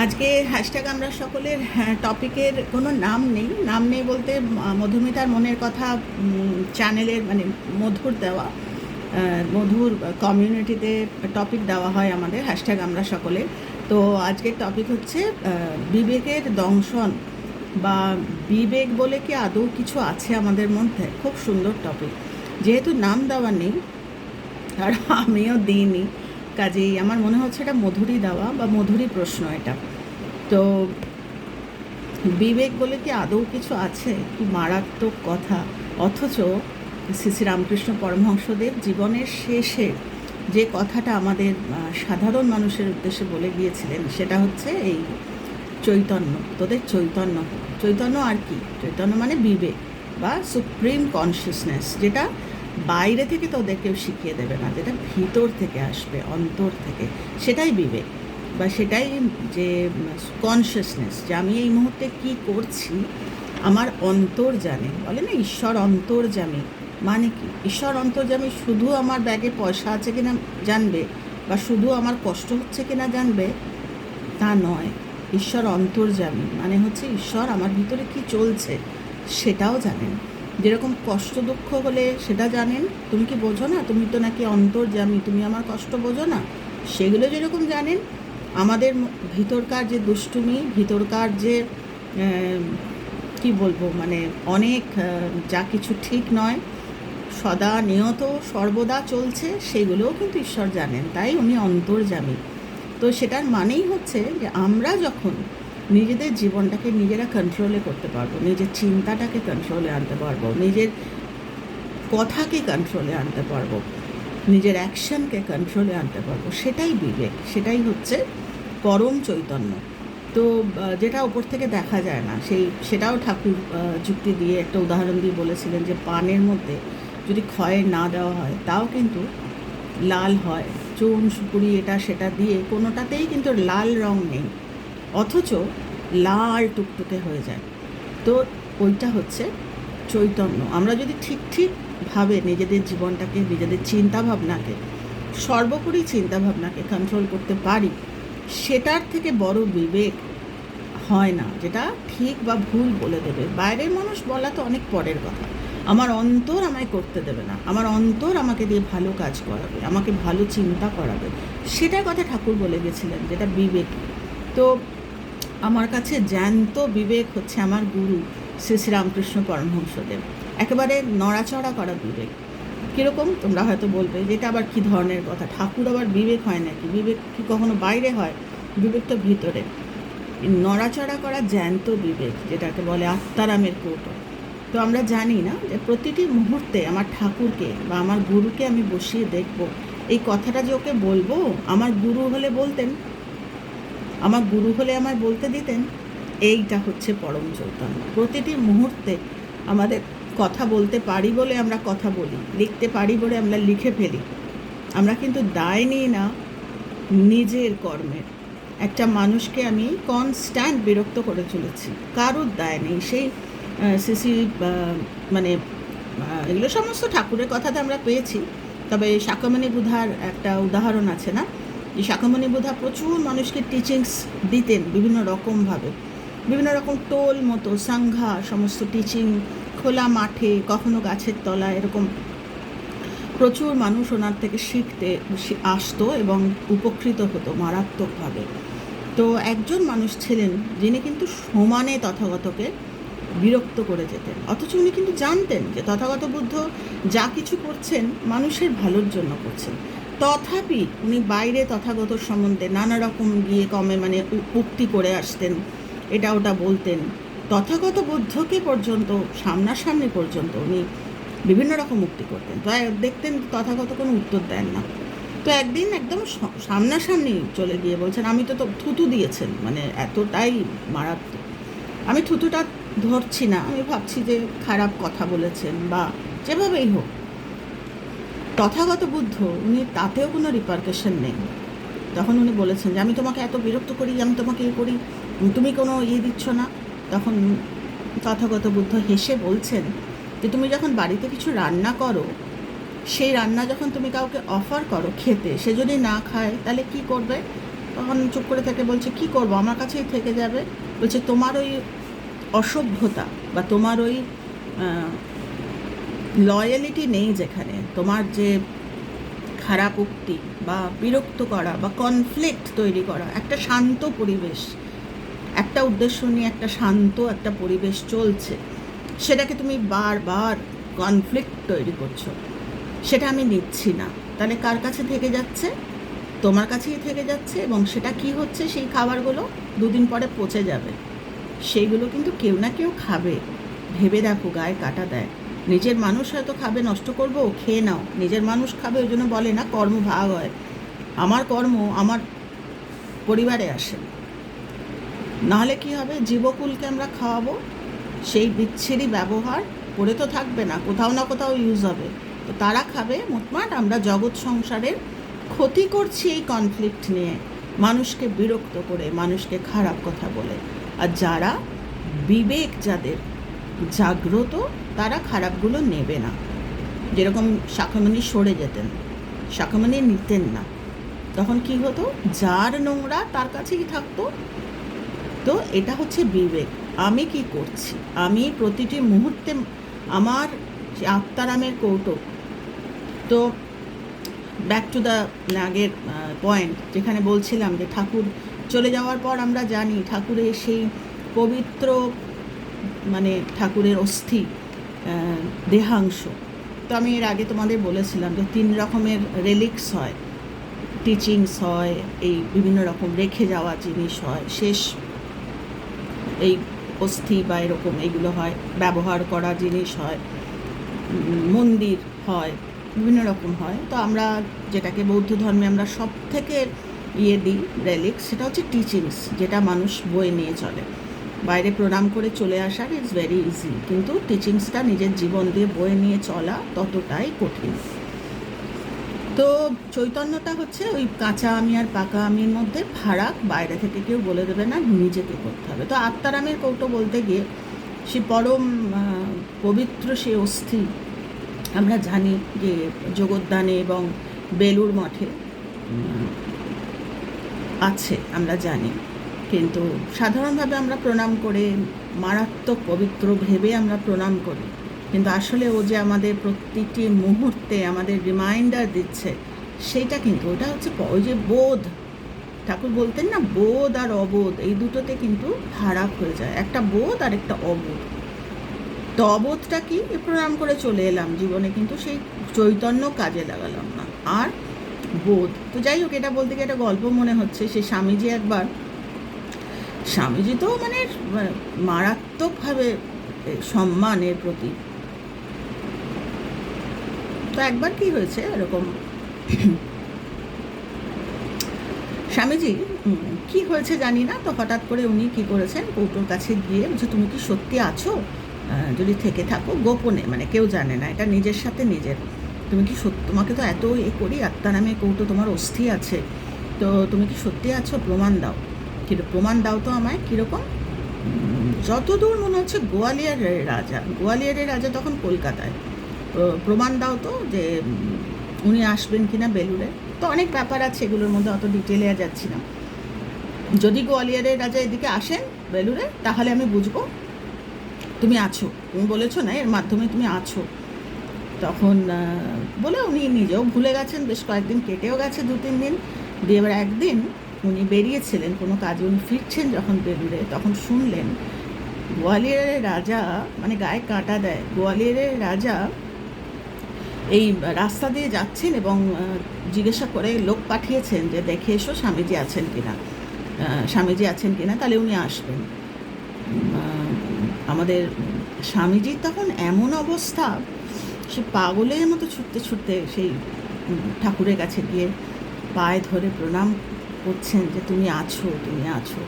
আজকে হ্যাশট্যাগ আমরা সকলের টপিকের কোনো নাম নেই। নাম নেই বলতে মধুমিতার মনের কথা চ্যানেলের মানে মধুর দেওয়া মধুর কমিউনিটিতে টপিক দেওয়া হয় আমাদের হ্যাশট্যাগ আমরা সকলের তো আজকের টপিক হচ্ছে বিবেকের দংশন বা বিবেক বলে কি আদৌ কিছু আছে আমাদের মধ্যে? খুব সুন্দর টপিক যেহেতু নাম দেওয়া নেই, আর আমিও দিইনি কাজেই আমার মনে হচ্ছে এটা মধুরই দেওয়া বা মধুরই প্রশ্ন এটা। তো বিবেক বলে কি আদৌ কিছু আছে? কি মারাত্মক কথা? অথচ শ্রী শ্রী রামকৃষ্ণ পরমহংসদেব জীবনের শেষে যে কথাটা আমাদের সাধারণ মানুষের উদ্দেশ্যে বলে গিয়েছিলেন, সেটা হচ্ছে এই চৈতন্য, তোদের চৈতন্য। চৈতন্য আর কি? চৈতন্য মানে বিবেক বা সুপ্রিম কনসিয়াসনেস, যেটা বাইরে থেকে তোদের কেউ শিখিয়ে দেবে না, যেটা ভিতর থেকে আসবে, অন্তর থেকে। সেটাই বিবেক, বা সেটাই যে কনসিয়াসনেস যে আমি এই মুহূর্তে কি করছি, আমার অন্তর জানে। বলে না, ঈশ্বর অন্তর্জামী মানে কি? ঈশ্বর অন্তর্জামী শুধু আমার ব্যাগে পয়সা আছে কিনা জানবে, বা শুধু আমার কষ্ট হচ্ছে কিনা জানবে? তা নয়, ঈশ্বর অন্তর্জামী মানে হচ্ছে ঈশ্বর আমার ভিতরে কি চলছে, সেটাও জানেন। যেরকম কষ্ট দুঃখ হলে সেটা জানেন। তুমি কি বোঝো না? তুমি তো নাকি অন্তর্জামী তুমি আমার কষ্ট বোঝো না? সেগুলো যেরকম জানেন, আমাদের ভিতরকার যে দুষ্টুমি, ভিতরকার যে কি বলব মানে অনেক যা কিছু ঠিক নয়, সদা নিয়ত সর্বদা চলছে, সেগুলোও কিন্তু ঈশ্বর জানেন। তাই উনি অন্তর্জামী তো সেটার মানেই হচ্ছে যে আমরা যখন নিজেদের জীবনটাকে নিজেরা কন্ট্রোলে করতে পারব, নিজের চিন্তাটাকে কন্ট্রোলে আনতে পারব, নিজের কথাকে কন্ট্রোলে আনতে পারব, নিজের অ্যাকশনকে কন্ট্রোলে আনতে পারব, সেটাই বিবেক, সেটাই হচ্ছে পরম চৈতন্য। তো যেটা ওপর থেকে দেখা যায় না, সেই, সেটাও ঠাকুর যুক্তি দিয়ে একটা উদাহরণ দিয়ে বলেছিলেন যে পানের মধ্যে যদি ক্ষয় না দেওয়া হয়, তাও কিন্তু লাল হয়, চুন, সুপুরি, এটা, সেটা দিয়ে কোনোটাতেই কিন্তু লাল রং নেই। অথচ লাল টুকটুকে হয়ে যায়। তো ওইটা হচ্ছে চৈতন্য। আমরা যদি ঠিক ঠিকভাবে নিজেদের জীবনটাকে, নিজেদের চিন্তাভাবনাকে, সর্বোপরি চিন্তাভাবনাকে কন্ট্রোল করতে পারি, সেটার থেকে বড় বিবেক হয় না, যেটা ঠিক বা ভুল বলে দেবে। বাইরের মানুষ বলা তো অনেক পরের কথা। আমার অন্তর আমায় করতে দেবে না। আমার অন্তর আমাকে দিয়ে ভালো কাজ করাবে, আমাকে ভালো চিন্তা করাবে। সেটার কথা ঠাকুর বলে গেছিলেন, যেটা বিবেক। তো আমার কাছে জ্যান্ত বিবেক হচ্ছে আমার গুরু শ্রী শ্রীরামকৃষ্ণ পরমহংসদেব। একেবারে নড়াচড়া করা বিবেক। কীরকম? তোমরা হয়তো বলবে যে এটা আবার কী ধরনের কথা? ঠাকুর আবার বিবেক হয় নাকি? বিবেক কি কখনো বাইরে হয়? বিবেক তো ভিতরে। নড়াচড়া করা জ্যান্ত বিবেক, যেটাকে বলে আত্মারামের কৌটো। তো আমরা জানি না যে প্রতিটি মুহূর্তে আমার ঠাকুরকে বা আমার গুরুকে আমি বসিয়ে দেখব। এই কথাটা যে ওকে বলব, আমার গুরু হলে বলতেন আমার গুরু হলে আমায় বলতে দিতেন, এইটা হচ্ছে পরম চৈতন্য। প্রতিটি মুহূর্তে আমাদের কথা বলতে পারি বলে আমরা কথা বলি, লিখতে পারি বলে আমরা লিখে ফেলি। আমরা কিন্তু দায় নিই না নিজের কর্মের। একটা মানুষকে আমি কনস্ট্যান্ট বিরক্ত করে চলেছি। কারোর দায় নেই। সেই সিসি মানে এগুলো সমস্ত ঠাকুরের কথাতে আমরা পেয়েছি। তবে শাকমণি বুধার একটা উদাহরণ আছে না? যে শাখামণি বোধা প্রচুর মানুষকে টিচিংস দিতেন বিভিন্ন রকমভাবে বিভিন্ন রকম টোল মতো, সাংঘা, সমস্ত টিচিং খোলা মাঠে, কখনো গাছের তলায়, এরকম প্রচুর মানুষ ওনার থেকে শিখতে আসতো এবং উপকৃত হতো মারাত্মকভাবে। তো একজন মানুষ ছিলেন যিনি কিন্তু সমানে তথাগতকে বিরক্ত করে যেতেন। অথচ উনি কিন্তু জানতেন যে তথাগত বুদ্ধ যা কিছু করছেন মানুষের ভালোর জন্য করছেন। তথাপি উনি বাইরে তথাগত সম্বন্ধে নানা রকম গিয়ে কমে মানে উক্তি করে আসতেন। এটা ওটা বলতেন। তথাগত বুদ্ধকে পর্যন্ত, সামনাসামনি পর্যন্ত উনি বিভিন্ন রকম মুক্তি করতেন। তো দেখতেন তথাগত কোনো উত্তর দেন না। তো একদিন একদম সামনাসামনি চলে গিয়ে বলছেন, আমি তো থুতু দিয়েছেন মানে এতটাই মারাত্মক। আমি থুতুটা ধরছি না। আমি ভাবছি যে খারাপ কথা বলেছেন বা যেভাবেই হোক তথাগত বুদ্ধ, উনি তাতেও কোনো রিপার্কেশন নেই। তখন উনি বলেছেন যে, আমি তোমাকে এত বিরক্ত করি, আমি তোমাকে ইয়ে করি, তুমি কোনো ইয়ে দিচ্ছ না, তখন তথাগত বুদ্ধ হেসে বলছেন যে, তুমি যখন বাড়িতে কিছু রান্না করো, সেই রান্না যখন তুমি কাউকে অফার করো খেতে, সে যদি না খায়, তাহলে কি করবে? তখন চুপ করে থেকে বলছে, কি করব? আমার কাছেই থেকে যাবে। বলছে, তোমার ওই অসভ্যতা বা তোমার ওই লয়ালিটি নেই যেখানে। তোমার যে খারাপ উক্তি বা বিরক্ত করা বা কনফ্লিক্ট তৈরি করা, একটা শান্ত পরিবেশ, একটা উদ্দেশ্য নিয়ে একটা শান্ত একটা পরিবেশ চলছে, সেটাকে তুমি বারবার কনফ্লিক্ট তৈরি করছ। সেটা আমি নিচ্ছি না। তাহলে কার কাছে থেকে যাচ্ছে? তোমার কাছেই থেকে যাচ্ছে এবং সেটা কি হচ্ছে? সেই খাবারগুলো দুদিন পরে পচে যাবে। সেইগুলো কিন্তু কেউ না কেউ খাবে। ভেবে দেখো, গায়ে কাটা দেয়। নিজের মানুষ হয়তো খাবে, নষ্ট করব, খেয়ে নাও। নিজের মানুষ খাবে, ওই জন্য বলে না, কর্ম ভাগ হয়। আমার কর্ম আমার পরিবারে আসে। নাহলে কি হবে? জীবকুলকে আমরা খাওয়াবো, সেই বিচ্ছিরি ব্যবহার করে তো থাকবে না, কোথাও না কোথাও ইউজ হবে। তো তারা খাবে, মোটমাট আমরা জগৎ সংসারের ক্ষতি করছি এই কনফ্লিক্ট নিয়ে। মানুষকে বিরক্ত করে, মানুষকে খারাপ কথা বলে। আর যারা বিবেক যাদের জাগ্রত, তারা খারাপগুলো নেবে না। যেরকম শাখামণি সরে যেতেন, শাখামণি নিতেন না। তখন কি হতো? যার নোংরা তার কাছেই থাকতো। তো এটা হচ্ছে বিবেক। আমি কি করছি? আমি প্রতিটি মুহূর্তে আমার আত্মারামের কৌটো তো ব্যাক টু দ্য আগের পয়েন্ট যেখানে বলছিলাম যে ঠাকুর চলে যাওয়ার পর আমরা জানি ঠাকুরের সেই পবিত্র মানে ঠাকুরের অস্থি দেহাংশ। তো আমি এর আগে তোমাদের বলেছিলাম যে তিন রকমের রেলিক্স হয়। টিচিংস হয়, এই বিভিন্ন রকম রেখে যাওয়া জিনিস হয়, শেষ এই অস্থি বা এরকম এগুলো হয়, ব্যবহার করা জিনিস হয় মন্দির হয়, বিভিন্ন রকম হয়। তো আমরা যেটাকে বৌদ্ধ ধর্মে আমরা সব থেকে ইয়ে দিই রেলিক্স সেটা হচ্ছে টিচিংস যেটা মানুষ বয়ে নিয়ে চলে। বাইরে প্রণাম করে চলে আসার ইটস ভেরি ইজি কিন্তু টিচিংসটা নিজের জীবন দিয়ে বয়ে নিয়ে চলা ততটাই কঠিন। তো চৈতন্যটা হচ্ছে ওই কাঁচা আমি আর পাকা আমির মধ্যে ফারাক বাইরে থেকে কেউ বলে দেবে না নিজেকে করতে হবে। তো আত্মারামের কৌটো বলতে গিয়ে সে পরম পবিত্র সে অস্থি আমরা জানি যে জগদ্দানে এবং বেলুর মঠে আছে আমরা জানি। কিন্তু সাধারণভাবে আমরা প্রণাম করে, মারাত্মক পবিত্র ভেবে আমরা প্রণাম করি। কিন্তু আসলে ও যে আমাদের প্রতিটি মুহূর্তে আমাদের রিমাইন্ডার দিচ্ছে সেইটা কিন্তু ওটা হচ্ছে ওই যে বোধ। ঠাকুর বলতেন না, বোধ আর অবোধ, এই দুটোতে কিন্তু ফারাক হয়ে যায়। একটা বোধ আর একটা অবোধ। তো অবোধটা কি? প্রণাম করে চলে এলাম। জীবনে কিন্তু সেই চৈতন্য কাজে লাগালাম না। আর বোধ। তো যাই হোক, এটা বলতে গিয়ে একটা গল্প মনে হচ্ছে। সে স্বামীজি একবার স্বামীজি তো মানে আহ, মারাত্মকভাবে সম্মানের প্রতি তো একবার কি হয়েছে এরকম? স্বামীজি কি হয়েছে জানি না তো হঠাৎ করে উনি কি করেছেন কৌটোর কাছে গিয়ে বলছে তুমি কি সত্যি আছো? যদি থেকে থাকো গোপনে মানে কেউ জানে না এটা নিজের সাথে নিজের। তুমি কি সত্যি তোমাকে তো এত এ করি আত্মা নামে কৌটো তোমার অস্থি আছে। তো তুমি কি সত্যি আছো? প্রমাণ দাও। কিন্তু প্রমাণ দাও তো আমায়, কীরকম? যতদূর মনে হচ্ছে গোয়ালিয়রের রাজা গোয়ালিয়রের রাজা তখন কলকাতায়। প্র- প্রমাণ দাও তো যে উনি আসবেন কিনা বেলুড়ে। তো অনেক ব্যাপার আছে এগুলোর মধ্যে, অত ডিটেলে যাচ্ছি না। যদি গোয়ালিয়রের রাজা এদিকে আসেন বেলুড়ে, তাহলে আমি বুঝব। তুমি আছো, তুমি বলেছ না, এর মাধ্যমে তুমি আছো। তখন বলে উনি নিজেও ভুলে গেছেন, বেশ কয়েকদিন কেটেও গেছে দু তিন দিন। দিয়ে এবার একদিন উনি বেরিয়েছিলেন, কোনো কাজে উনি ফিরছেন যখন বেলুড়ে তখন শুনলেন, গোয়ালিয়রের রাজা মানে গায়ে কাঁটা দেয়, গোয়ালিয়রের রাজা এই রাস্তা দিয়ে যাচ্ছেন এবং জিজ্ঞাসা করে, লোক পাঠিয়েছেন যে দেখে এসো স্বামীজি আছেন কিনা। স্বামীজি আছেন কিনা, তাহলে উনি আসবেন। আমাদের স্বামীজির তখন এমন অবস্থা, সে পাগলের মতো ছুটতে ছুটতে সেই ঠাকুরের কাছে গিয়ে পায়ে ধরে প্রণাম করছেন যে তুমি আছো তুমি আছো।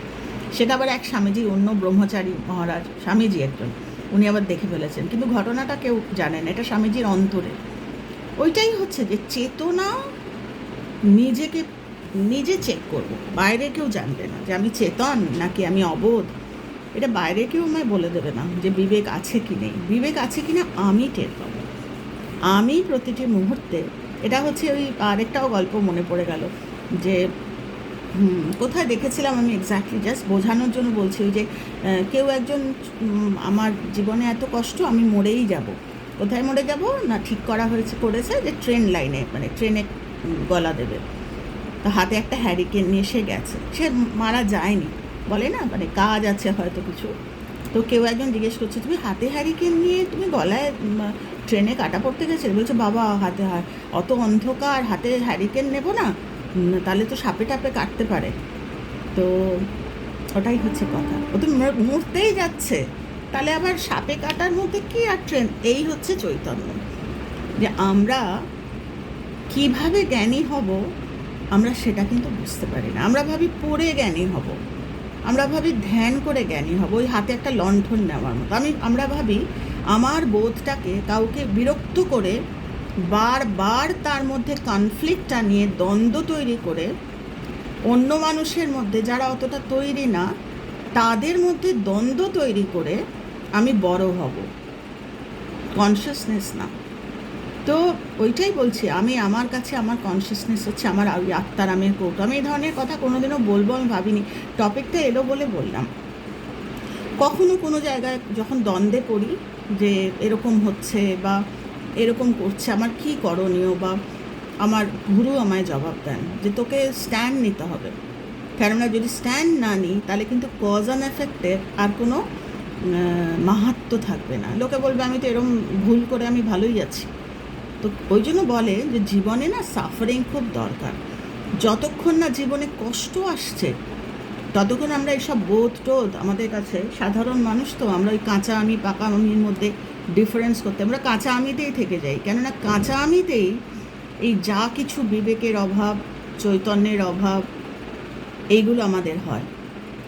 সেটা আবার এক স্বামীজি, অন্য ব্রহ্মচারী মহারাজ, স্বামীজি একজন। উনি আবার দেখে ফেলেছেন। কিন্তু ঘটনাটা কেউ জানেন এটা স্বামীজির অন্তরে। ওইটাই হচ্ছে যে চেতনা নিজেকে, নিজে চেক করব। বাইরে কেউ জানবে না যে আমি চেতন নাকি আমি অবোধ। এটা বাইরে কেউ আমায় বলে দেবে না যে বিবেক আছে কি নেই। বিবেক আছে কি না আমি টের পাবো। আমি প্রতিটি মুহূর্তে, এটা হচ্ছে ওই আরেকটাও গল্প মনে পড়ে গেল যে কোথায় দেখেছিলাম আমি এক্স্যাক্টলি জাস্ট বোঝানোর জন্য বলছি যে কেউ একজন আমার জীবনে এত কষ্ট, আমি মরেই যাব। কোথায় মরে যাব? না ঠিক করা হয়েছে, করেছে যে ট্রেন লাইনে মানে ট্রেনে গলা দেবে। তো হাতে একটা হ্যারিকেন নিয়ে সে গেছে। সে মারা যায়নি। বলে না মানে কাজ আছে হয়তো কিছু। তো কেউ একজন জিজ্ঞেস করছে, তুমি হাতে হ্যারিকেন নিয়ে, তুমি গলায় ট্রেনে কাটা পড়তে গেছিলে? বলছে, বাবা, হাতে অত অন্ধকার, হাতে হ্যারিকেন নেব না। তাহলে তো সাপে টাপে কাটতে পারে। তো ওটাই হচ্ছে কথা। ও তো মর- মরতেই যাচ্ছে। তাহলে আবার সাপে কাটার মধ্যে কি আর ট্রেন এই হচ্ছে চৈতন্য। যে আমরা কীভাবে জ্ঞানী হব, আমরা সেটা কিন্তু বুঝতে পারি না। আমরা ভাবি পড়ে জ্ঞানী হব। আমরা ভাবি ধ্যান করে জ্ঞানী হব। ওই হাতে একটা লণ্ঠন নেওয়ার মতো। আমি আমরা ভাবি আমার বোধটাকে কাউকে বিরক্ত করে বারবার তার মধ্যে কনফ্লিক্টটা নিয়ে দ্বন্দ্ব তৈরি করে অন্য মানুষের মধ্যে যারা অতটা তৈরি না, তাদের মধ্যে দ্বন্দ্ব তৈরি করে আমি বড় হব। কনসিয়াসনেস না। তো ওইটাই বলছি, আমি আমার কাছে আমার কনসিয়াসনেস হচ্ছে আমার ওই আত্মারামের কৌটো। আমি এই ধরনের কথা কোনোদিনও বলব আমি ভাবিনি। টপিকটা এলো বলে বললাম। কখনো কোনো জায়গায় যখন দ্বন্দ্বে পড়ি যে এরকম হচ্ছে বা এরকম করছে, আমার কি করণীয় বা আমার গুরু আমায় জবাব দেন যে তোকে স্ট্যান্ড নিতে হবে। কেননা যদি স্ট্যান্ড না নিই, তাহলে কিন্তু কজ অ্যান্ড এফেক্টের আর কোনো মাহাত্ম থাকবে না। লোকে বলবে, আমি তো এরম ভুল করে আমি ভালোই আছি। তো ওই জন্য বলে যে জীবনে না সাফারিং খুব দরকার। যতক্ষণ না জীবনে কষ্ট আসছে, ততক্ষণ আমরা এইসব বোধ টোধ আমাদের কাছে, সাধারণ মানুষ তো আমরা ওই কাঁচা আমি পাকা আমির মধ্যে ডিফারেন্স করতে। আমরা কাঁচা আমিতেই থেকে যাই। কেননা কাঁচা আমিতেই এই যা কিছু বিবেকের অভাব, চৈতন্যের অভাব, এইগুলো আমাদের হয়।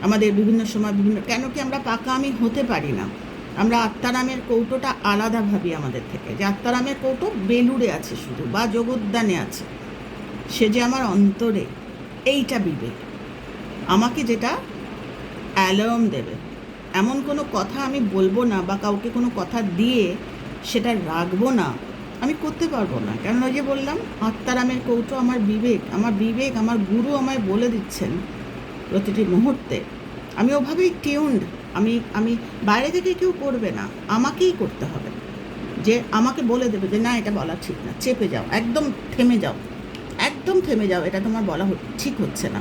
আমাদের বিভিন্ন সময় বিভিন্ন কেন কি আমরা পাকা আমি হতে পারি না। আমরা আত্মারামের কৌটোটা আলাদা ভাবি আমাদের থেকে যে আত্মারামের কৌটো বেলুড়ে আছে শুধু, বা জগদ্দানে আছে। সে যে আমার অন্তরে, এইটা বিবেক। আমাকে যেটা অ্যালার্ম দেবে। এমন কোনো কথা আমি বলব না বা কাউকে কোনো কথা দিয়ে সেটা রাখব না। আমি করতে পারব না। কেন ওই যে বললাম আত্মারামের কৌটো আমার বিবেক আমার বিবেক, আমার গুরু আমায় বলে দিচ্ছেন প্রতিটি মুহূর্তে। আমি ওভাবেই টিউন্ড, আমি আমি বাইরে থেকে কেউ করবে না, আমাকেই করতে হবে। যে আমাকে বলে দেবে যে, না, এটা বলা ঠিক না, চেপে যাও, একদম থেমে যাও, একদম থেমে যাও, এটা তোমার বলা ঠিক হচ্ছে না।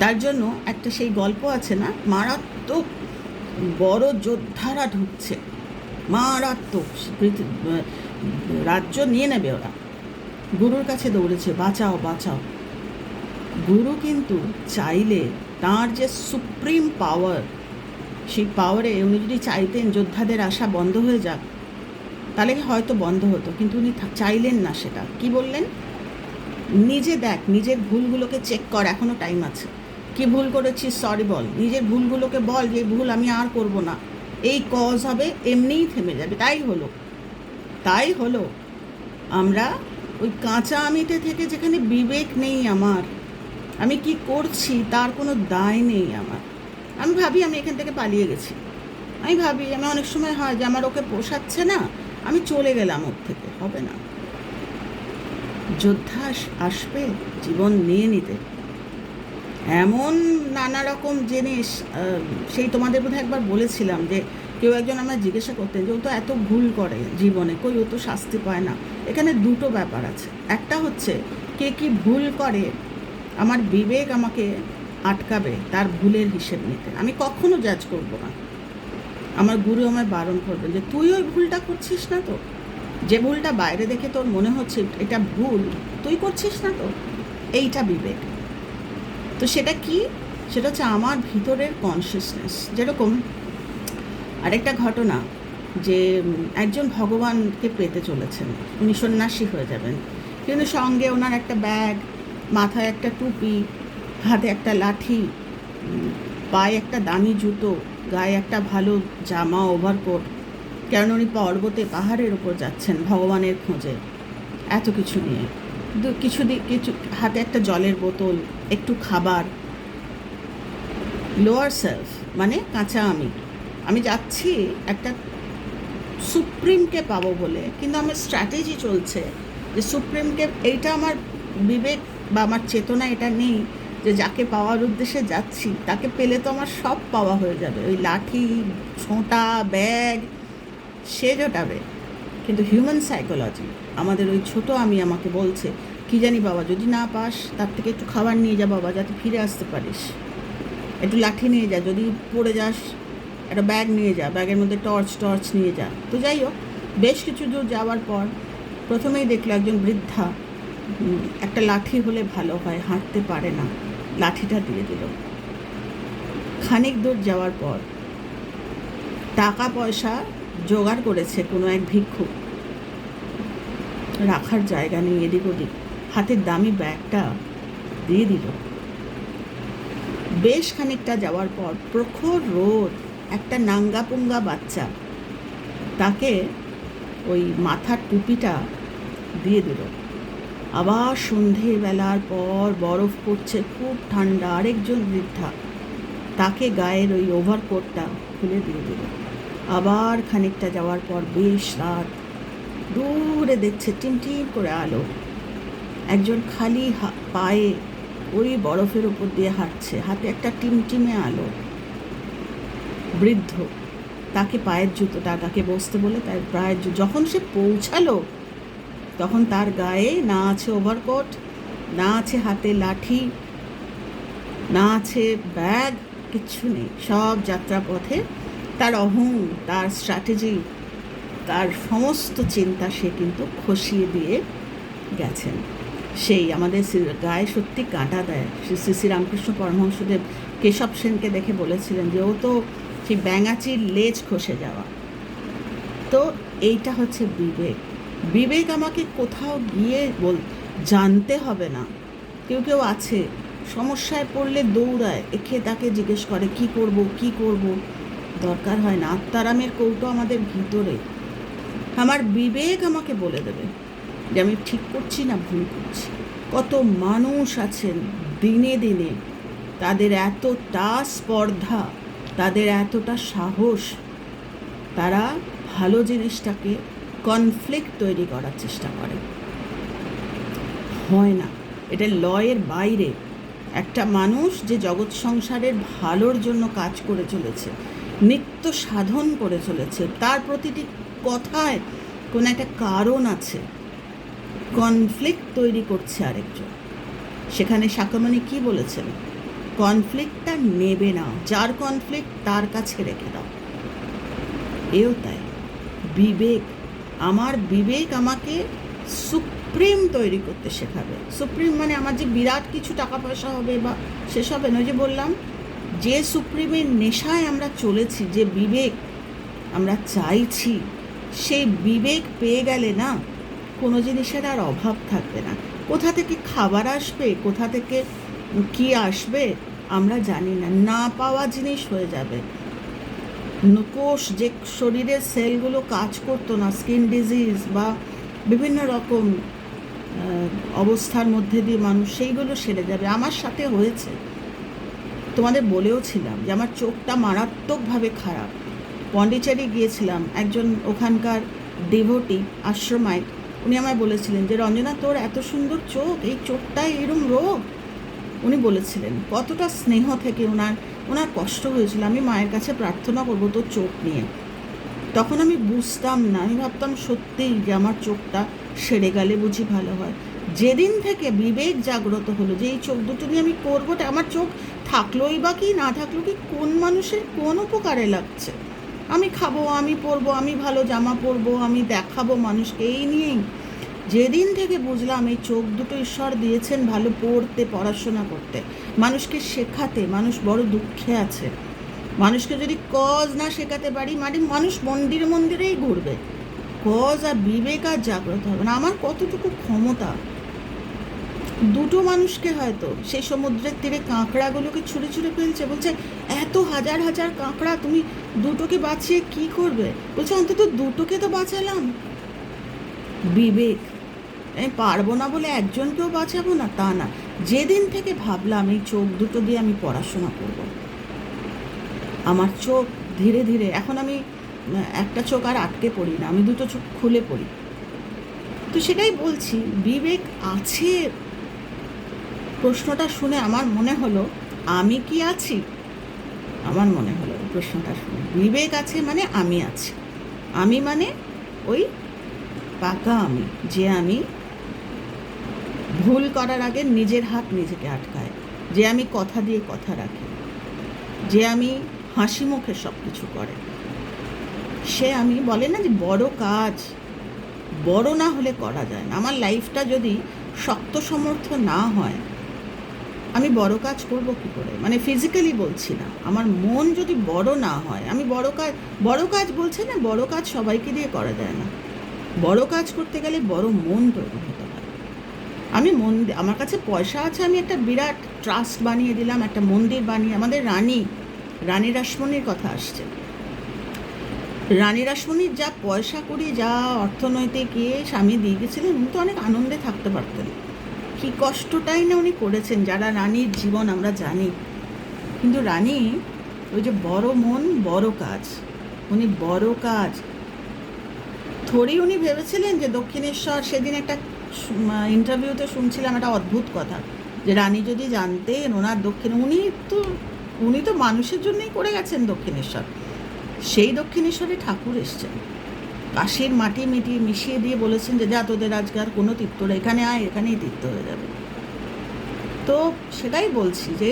তার জন্য একটা সেই গল্প আছে না? মারাত্মক বড় যোদ্ধারা ঢুকছে। মারাত্মক রাজ্য নিয়ে নেবে ওরা। গুরুর কাছে দৌড়েছে, বাঁচাও বাঁচাও। গুরু কিন্তু চাইলে তার যে সুপ্রিম পাওয়ার সেই পাওয়ারে উনি যদি চাইতেন যোদ্ধাদের আশা বন্ধ হয়ে যাক, তাহলে হয়তো বন্ধ হতো, কিন্তু উনি চাইলেন না সেটা। কি বললেন? নিজে দেখ, নিজের ভুলগুলোকে চেক কর এখনও টাইম আছে। কি ভুল করেছিস? সরি বল। নিজের ভুলগুলোকে বল যে ভুল আমি আর করব না। এই কজ হবে, এমনিই থেমে যাবে। তাই হলো। তাই হলো। আমরা ওই কাঁচা আমিতে থেকে যেখানে বিবেক নেই আমার, আমি কি করছি তার কোনো দায় নেই আমার। আমি ভাবি আমি এখান থেকে পালিয়ে গেছি। আমি ভাবি, আমি অনেক সময় হয় যে আমার ওকে পোষাচ্ছে না, আমি চলে গেলাম ওর থেকে। হবে না। যোদ্ধা আসবে জীবন নিয়ে নিতে। এমন নানা রকম জিনিস সেই তোমাদের বোধহয় একবার বলেছিলাম যে কেউ একজন আমার জিজ্ঞাসা করতেন যে ও তো এত ভুল করে জীবনে, কই ও তো শাস্তি পায় না। এখানে দুটো ব্যাপার আছে। একটা হচ্ছে, কে কি ভুল করে আমার বিবেক আমাকে আটকাবে তার ভুলের হিসেব নিতে। আমি কখনো জাজ করব না। আমার গুরু আমায় বারণ করবেন যে, তুই ওই ভুলটা করছিস না তো? যে ভুলটা বাইরে দেখে তোর মনে হচ্ছে এটা ভুল, তুই করছিস না তো? এইটা বিবেক। তো সেটা কি? সেটা হচ্ছে আমার ভিতরের কনসিয়াসনেস যেরকম আরেকটা ঘটনা যে একজন ভগবানকে পেতে চলেছেন। উনি সন্ন্যাসী হয়ে যাবেন। কিন্তু সঙ্গে ওনার একটা ব্যাগ, মাথায় একটা টুপি, হাতে একটা লাঠি পায়ে একটা দামি জুতো, গায়ে একটা ভালো জামা ওভারকোট কেন উনি পর্বতে, পাহাড়ের ওপর যাচ্ছেন ভগবানের খোঁজে। এত কিছু নিয়ে। কিছু কিছু, হাতে একটা জলের বোতল, একটু খাবার। লোয়ার সেলফ মানে কাঁচা আমি। আমি যাচ্ছি, একটা সুপ্রিমকে পাবো বলে। কিন্তু আমার স্ট্র্যাটেজি চলছে যে সুপ্রিমকে এইটা আমার বিবেক বা আমার চেতনা এটা নেই যে যাকে পাওয়ার উদ্দেশ্যে যাচ্ছি, তাকে পেলে তো আমার সব পাওয়া হয়ে যাবে। ওই লাঠি, ছোঁটা, ব্যাগ, সে জোটাবে। কিন্তু হিউম্যান সাইকোলজি আমাদের ওই ছোট আমি আমাকে বলছে, কি জানি বাবা, যদি না পাস, তার থেকে একটু খাবার নিয়ে যা বাবা, যাতে ফিরে আসতে পারিস। একটু লাঠি নিয়ে যা, যদি পড়ে যাস, একটা ব্যাগ নিয়ে যা ব্যাগের মধ্যে টর্চ টর্চ নিয়ে যা। তো যাই হোক, বেশ কিছু দূর যাওয়ার পর প্রথমেই দেখল একজন বৃদ্ধা একটা লাঠি হলে ভালো হয়, হাঁটতে পারে না, লাঠিটা দিয়ে দিল। খানিক দূর যাওয়ার পর টাকা পয়সা জোগাড় করেছে কোনো এক ভিক্ষু রাখার জায়গা নেই এদিক ওদিক। হাতের দামি ব্যাগটা দিয়ে দিল। বেশ খানিকটা যাওয়ার পর প্রখর রোদ, একটা নাঙ্গা পুঙ্গা বাচ্চা, তাকে ওই মাথার টুপিটা দিয়ে দিল। আবার সন্ধেবেলার পর বরফ পড়ছে, খুব ঠান্ডা, আরেকজন বৃদ্ধা, তাকে গায়ের ওই ওভারকোটটা খুলে দিয়ে দিল। আবার খানিকটা যাওয়ার পর বেশ রাত। দূরে দেখছে টিমটিম করে আলো। একজন খালি পায়ে ওই বরফের উপর দিয়ে হাঁটছে। হাতে একটা টিমটিমে আলো। বৃদ্ধ। তাকে পায়ের জুতোটা, তাকে বসতে বলে তার পায়ের যখন সে পৌঁছালো, তখন তার গায়ে না আছে ওভারকোট, না আছে হাতে লাঠি, না আছে ব্যাগ, কিচ্ছু নেই। সব যাত্রাপথে তার অহং, তার স্ট্র্যাটেজি তার সমস্ত চিন্তা সে কিন্তু খসিয়ে দিয়ে গেছেন। সেই আমাদের গায়ে সত্যি কাঁটা দেয়। শ্রী শ্রী রামকৃষ্ণ পরমহংসদেব কেশব সেনকে দেখে বলেছিলেন যে, ও তো সেই ব্যাঙাচির লেজ খসে যাওয়া। তো এইটা হচ্ছে বিবেক। বিবেক আমাকে কোথাও গিয়ে বল, জানতে হবে না। কেউ কেউ আছে, সমস্যায় পড়লে দৌড়ায়, একে তাকে জিজ্ঞেস করে, কি করব কি করব? দরকার হয় না। আত্মারামের কৌটো আমাদের ভিতরে। আমার বিবেক আমাকে বলে দেবে যে আমি ঠিক করছি না ভুল করছি। কত মানুষ আছেন দিনে দিনে, তাদের এতটা স্পর্ধা, তাদের এতটা সাহস, তারা ভালো জিনিসটাকে কনফ্লিক্ট তৈরি করার চেষ্টা করে। হয় না। এটা লয়ের বাইরে। একটা মানুষ যে জগৎ সংসারের ভালোর জন্য কাজ করে চলেছে নিত্য সাধন করে চলেছে। তার প্রতিটি কথায় কোনো একটা কারণ আছে। কনফ্লিক্ট তৈরি করছে আরেকজন। সেখানে শাকামণি কি বলেছেন? কনফ্লিক্টটা নেবে না। যার কনফ্লিক্ট তার কাছে রেখে দাও। এও তাই। বিবেক, আমার বিবেক আমাকে সুপ্রিম তৈরি করতে শেখাবে। সুপ্রিম মানে আমার যে বিরাট কিছু টাকা পয়সা হবে বা সেসব নয় যে বললাম যে সুপ্রিমের নেশায় আমরা চলেছি, যে বিবেক আমরা চাইছি, সেই বিবেক পেয়ে গেলে না কোনো জিনিসের আর অভাব থাকবে না। কোথা থেকে খাবার আসবে, কোথা থেকে কি আসবে, আমরা জানি না। না পাওয়া জিনিস হয়ে যাবে। কোষ যে শরীরের সেলগুলো কাজ করতো না, স্কিন ডিজিজ বা বিভিন্ন রকম অবস্থার মধ্যে দিয়ে মানুষ সেইগুলো সেরে যাবে। আমার সাথে হয়েছে। তোমাদের বলেও ছিলাম যে আমার চোখটা মারাত্মকভাবে খারাপ। পন্ডিচেরি গিয়েছিলাম, একজন ওখানকার ডিভোটি আশ্রমায়। উনি আমায় বলেছিলেন যে, রঞ্জনা, তোর এত সুন্দর চোখ, এই চোখটাই এরম রোগ? উনি বলেছিলেন, কতটা স্নেহ থেকে ওনার ওনার কষ্ট হয়েছিল, আমি মায়ের কাছে প্রার্থনা করব তোর চোখ নিয়ে। তখন আমি বুঝতাম না, আমি ভাবতাম সত্যিই যে আমার চোখটা সেরে গেলে বুঝি ভালো হয়। যেদিন থেকে বিবেক জাগ্রত হলো যে, এই চোখ দুটো নিয়ে আমি করব তা আমার চোখ থাকলোই বা কি, না থাকল কি, কোন মানুষের কোন উপকারে লাগছে? আমি খাব, আমি পরবো, আমি ভালো জামা পরবো, আমি দেখাবো মানুষকে, এই নিয়েই। যেদিন থেকে বুঝলাম এই চোখ দুটো ঈশ্বর দিয়েছেন ভালো পড়তে, পড়াশোনা করতে। মানুষকে শেখাতে, মানুষ বড় দুঃখে আছে। মানুষকে যদি কজ না শেখাতে পারি মানে মানুষ মন্দির মন্দিরেই ঘুরবে। কজ আর বিবেক আর জাগ্রত হবে না। আমার কতটুকু ক্ষমতা? দুটো মানুষকে হয়তো সেই সমুদ্রের তীরে কাঁকড়াগুলোকে ছুঁড়ে ছুঁড়ে ফেলছে, বলছে, এত হাজার হাজার কাঁকড়া, তুমি দুটোকে বাঁচিয়ে কি করবে? বলছে, অন্তত দুটোকে তো বাঁচালাম। বিবেক আমি পারব না বলে একজনকেও বাঁচাবো না, তা না। যেদিন থেকে ভাবলাম এই চোখ দুটো দিয়ে আমি পড়াশোনা করব। আমার চোখ ধীরে ধীরে, এখন আমি, একটা চোখ আর আটকে পড়ি না, আমি দুটো চোখ খুলে পড়ি। তো সেটাই বলছি, বিবেক আছে প্রশ্নটা শুনে আমার মনে হলো, আমি কি আছি? আমার মনে হলো প্রশ্নটা শুনে। বিবেক আছে মানে আমি আছি। আমি মানে ওই পাকা আমি, যে আমি ভুল করার আগে নিজের হাত নিজেকে আটকায়। যে আমি কথা দিয়ে কথা রাখি। যে আমি হাসি মুখে সব কিছু করে। সে আমি বলে না যে বড় কাজ, বড় না হলে করা যায় না। আমার লাইফটা যদি শক্ত সমর্থ না হয় আমি বড় কাজ করব কি করে? মানে ফিজিক্যালি বলছি না। আমার মন যদি বড় না হয়, আমি বড় কাজ বড় কাজ বলছে না, বড় কাজ সবাইকে দিয়ে করা যায় না। বড় কাজ করতে গেলে বড় মন তৈরি হতে হয়। আমি মন, আমার কাছে পয়সা আছে, আমি একটা বিরাট ট্রাস্ট বানিয়ে দিলাম, একটা মন্দির বানিয়ে, আমাদের রানী রানী রাসমণির কথা আসছে। রানী রাসমণির যা পয়সা করি, যা অর্থনৈতিক ইয়ে স্বামী দিয়ে গেছিলেন, উনি তো অনেক আনন্দে থাকতে পারতেন। কী কষ্টটাই না উনি করেছেন, যারা রানীর জীবন আমরা জানি। কিন্তু রানী ওই যে বড় মন, বড় কাজ। উনি বড় কাজ। থোড়ি উনি ভেবেছিলেন যে দক্ষিণেশ্বর সেদিন একটা ইন্টারভিউতে শুনছিলাম একটা অদ্ভুত কথা, যে রানী যদি জানতেন ওনার দক্ষিণ, উনি তো উনি তো মানুষের জন্যই করে গেছেন দক্ষিণেশ্বর। সেই দক্ষিণেশ্বরে ঠাকুর এসছেন। কাশির মাটি মিটিয়ে মিশিয়ে দিয়ে বলেছেন যে যা তোদের আজকে আর কোনো তীর্থ নেই, এখানে আয় এখানেই তীর্থ হয়ে যাবে। তো সেটাই বলছি যে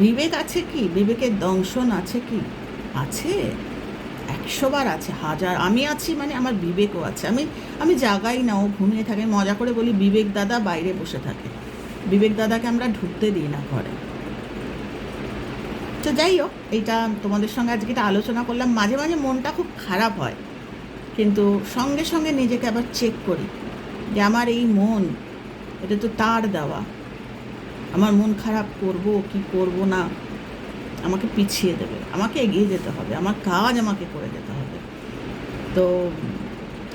বিবেক আছে কি? বিবেকের দংশন আছে কি? আছে। একশোবার আছে হাজার। আমি আছি মানে আমার বিবেকও আছে। আমি আমি জাগাই না ও ঘুমিয়ে থাকে। মজা করে বলি বিবেক দাদা বাইরে বসে থাকে। বিবেক দাদাকে আমরা ঢুকতে দিই না ঘরে। তো যাই হোক এইটা তোমাদের সঙ্গে আজকে এটা আলোচনা করলাম। মাঝে মাঝে মনটা খুব খারাপ হয়, কিন্তু সঙ্গে সঙ্গে নিজেকে আবার চেক করি যে আমার এই মন, এটা তো তার দেওয়া। আমার মন খারাপ করব, কি করব না? আমাকে পিছিয়ে দেবে, আমাকে এগিয়ে যেতে হবে, আমার কাজ আমাকে করে যেতে হবে। তো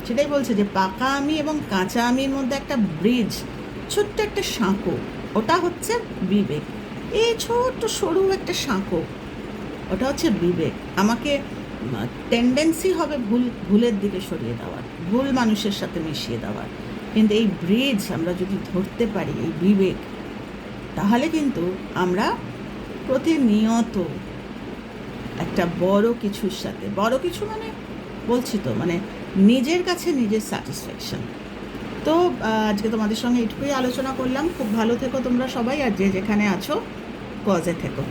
সেটাই বলছে যে পাকা আমি এবং কাঁচা আমির মধ্যে একটা ব্রিজ ছোট্ট একটা সাঁকো, ওটা হচ্ছে বিবেক। এই ছোট্ট সরু একটা সাঁকো। ওটা হচ্ছে বিবেক। আমাকে টেন্ডেন্সি হবে ভুল, ভুলের দিকে সরিয়ে দেওয়ার, ভুল মানুষের সাথে মিশিয়ে দেওয়ার। কিন্তু এই ব্রিজ আমরা যদি ধরতে পারি, এই বিবেক, তাহলে কিন্তু আমরা প্রতিনিয়ত একটা বড় কিছুর সাথে, বড় কিছু মানে বলছি তো মানে নিজের কাছে নিজের স্যাটিসফ্যাকশন তো আজকে তোমাদের সঙ্গে এটুকুই আলোচনা করলাম। খুব ভালো থেকো তোমরা সবাই, আর যে যেখানে আছো কজে থেকো।